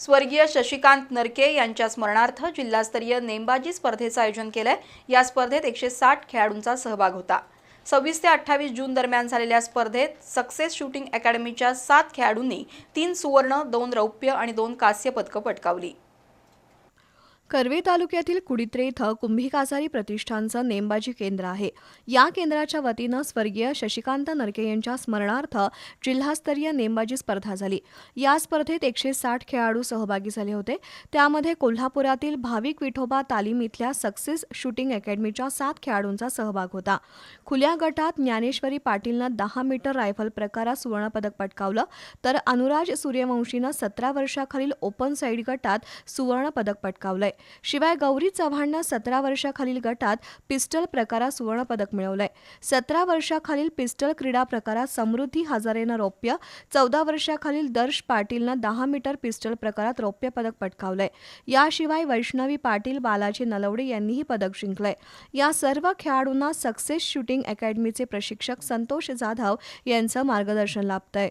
स्वर्गीय शशिकांत नरके यांच्या स्मरणार्थ जिल्हास्तरीय नेमबाजी स्पर्धेचं आयोजन केलंय. या स्पर्धेत एकशे साठ खेळाडूंचा सहभाग होता. सव्वीस ते अठ्ठावीस जून दरम्यान झालेल्या स्पर्धेत सक्सेस शूटिंग अकॅडमीच्या सात खेळाडूंनी तीन सुवर्ण दोन रौप्य आणि दोन कांस्य पदकं पटकावली. कर्वे तालुक्यातील कुडित्रे इथं कुंभिकासारी प्रतिष्ठानचं नेमबाजी केंद्र आहे. या केंद्राच्या वतीनं स्वर्गीय शशिकांत नरके यांच्या स्मरणार्थ जिल्हास्तरीय नेमबाजी स्पर्धा झाली. या स्पर्धेत एकशे साठ खेळाडू सहभागी झाले होते. त्यामध्ये कोल्हापुरातील भाविक विठोबा तालीम इथल्या सक्सेस शूटिंग अकॅडमीच्या सात खेळाडूंचा सहभाग होता. खुल्या गटात ज्ञानेश्वरी पाटीलनं दहा मीटर रायफल प्रकारात सुवर्णपदक पटकावलं तर अनुराज सूर्यवंशीनं सतरा वर्षाखालील ओपन साईड गटात सुवर्णपदक पटकावलंय. शिवाय गौरी चव्हाणनं सतरा वर्षाखालील गटात पिस्टल प्रकारात सुवर्णपदक मिळवलंय. सतरा वर्षाखालील पिस्टल क्रीडा प्रकारात समृद्धी हजारेनं रौप्य चौदा वर्षाखालील दर्श पाटीलनं दहा मीटर पिस्टल प्रकारात रौप्य पदक पटकावलंय. याशिवाय वैष्णवी पाटील बालाजी नलवडे यांनीही पदक जिंकलंय. या सर्व खेळाडूंना सक्सेस शूटिंग अकॅडमीचे प्रशिक्षक संतोष जाधव यांचं मार्गदर्शन लाभतंय.